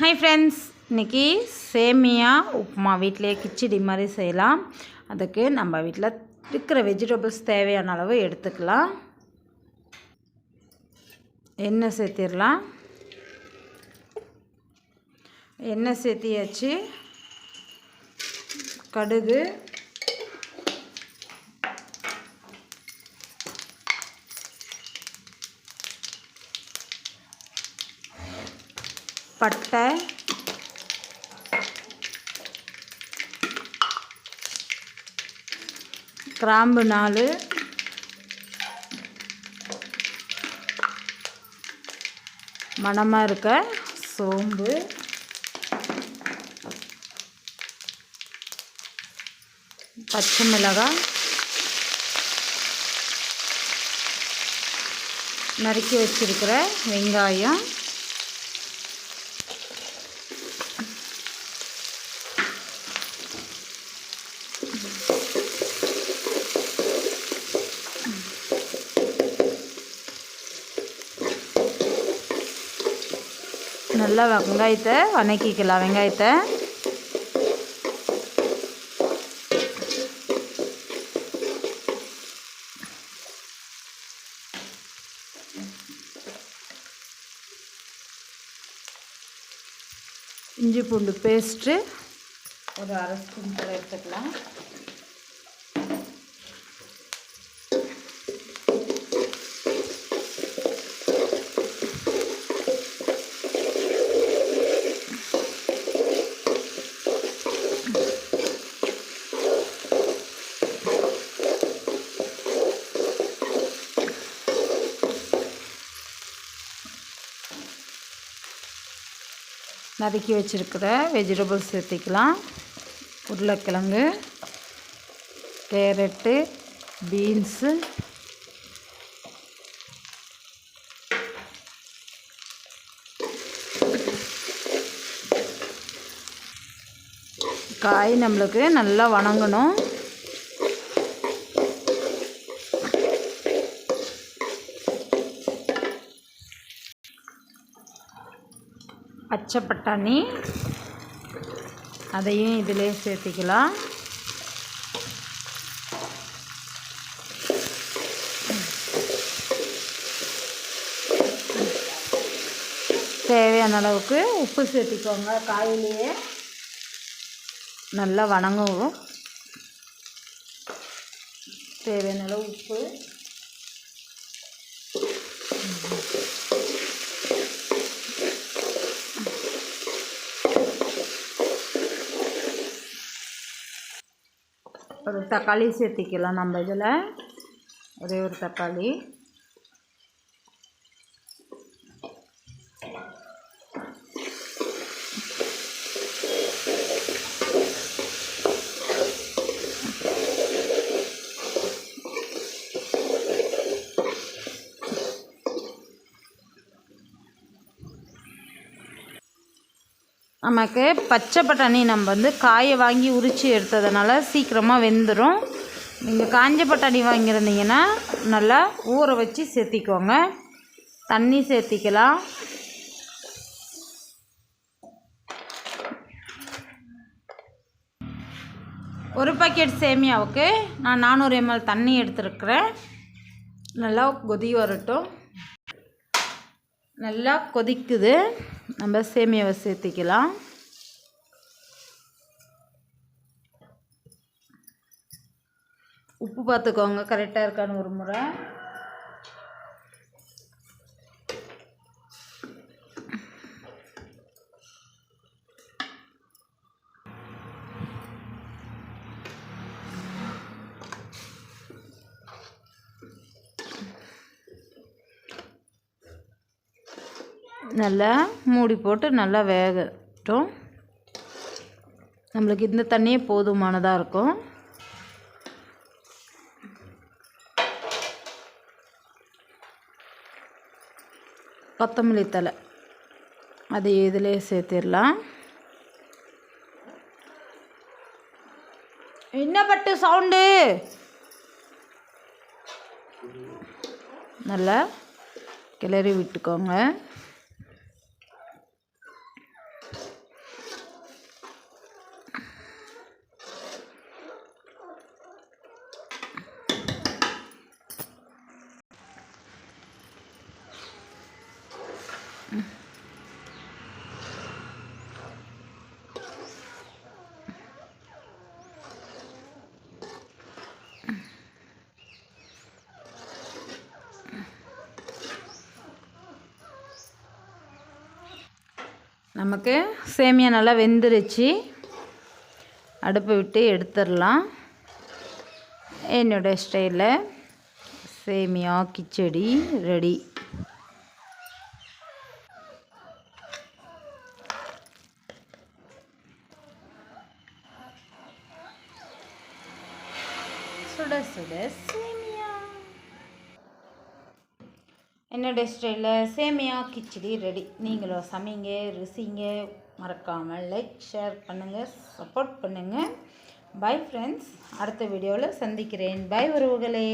Hi friends இன்றைக்கி சேமியா உப்புமா வீட்டிலே கிச்சடி மாதிரி செய்யலாம். அதுக்கு நம்ம வீட்டில் இருக்கிற வெஜிடபிள்ஸ் தேவையான அளவு எடுத்துக்கலாம். எண்ணெய் சேர்த்திடலாம். எண்ணெய் சேர்த்தியாச்சு. கடுகு பட்டை. கிராம்பு நாலு. மணமாக இருக்க சோம்பு. பச்சை மிளகாய். நறுக்கி வச்சிருக்கிற வெங்காயம். நல்லா வெங்காயத்தை வதக்கிக்கலாம் வெங்காயத்தை. இஞ்சி பூண்டு பேஸ்ட்டு ஒரு அரை ஸ்பூன் கூட எடுத்துக்கலாம். நறுக்கி வச்சுருக்கிற வெஜிடபிள்ஸ் சேர்த்திக்கலாம். உருளைக்கிழங்கு கேரட்டு பீன்ஸு காய் நம்மளுக்கு நல்லா வணங்கணும். பச்சை பட்டாணி. அதையும் இதிலே சேர்த்திக்கலாம். தேவையான அளவுக்கு உப்பு சேர்த்திக்கோங்க காயிலேயே. நல்லா வணங்கவும். தேவையான அளவு உப்பு. ஒரு தக்காளி சேர்த்திக்கலாம் நம்ம இதில். ஒரே ஒரு தக்காளி. நமக்கு பச்சை பட்டாணி நம்ம வந்து காயை வாங்கி உரித்து எடுத்ததுனால சீக்கிரமாக வெந்துடும் நீங்கள் காஞ்ச பட்டாணி வாங்கியிருந்தீங்கன்னா நல்லா ஊற வச்சு சேர்த்திக்கோங்க. தண்ணி சேர்த்திக்கலாம். ஒரு பாக்கெட் சேமியாவுக்கு நான் நானூறு எம்எல் தண்ணி எடுத்துருக்குறேன். நல்லா கொதி வரட்டும். நல்லா கொதிக்குது. நம்ம சேமியாவை சேர்த்திக்கலாம். உப்பு பார்த்துக்கோங்க. கரெக்டாக இருக்கான்னு ஒரு முறை. நல்லா மூடி போட்டு நல்லா வேகட்டும். நம்மளுக்கு இந்த தண்ணியே போதுமானதாக இருக்கும். கொத்தமல்லி தலை அது இதிலே சேர்த்திடலாம். என்ன பட்டு சவுண்டு? நல்லா கிளறி விட்டுக்கோங்க. நமக்கு சேமியா நல்லா வெந்துருச்சு. அடுப்பு விட்டு எடுத்துடலாம். என்னுடைய ஸ்டைலில் சேமியா கிச்சடி ரெடி. சுட சுட சேமியா. என்னோட ஸ்டைலில் சேமியா கிச்சடி ரெடி நீங்களும் சமைங்க ருசிங்க மறக்காமல் லைக் ஷேர் பண்ணுங்கள் சப்போர்ட் பண்ணுங்கள் பை ஃப்ரெண்ட்ஸ் அடுத்த வீடியோவில் சந்திக்கிறேன். பை உறவுகளே.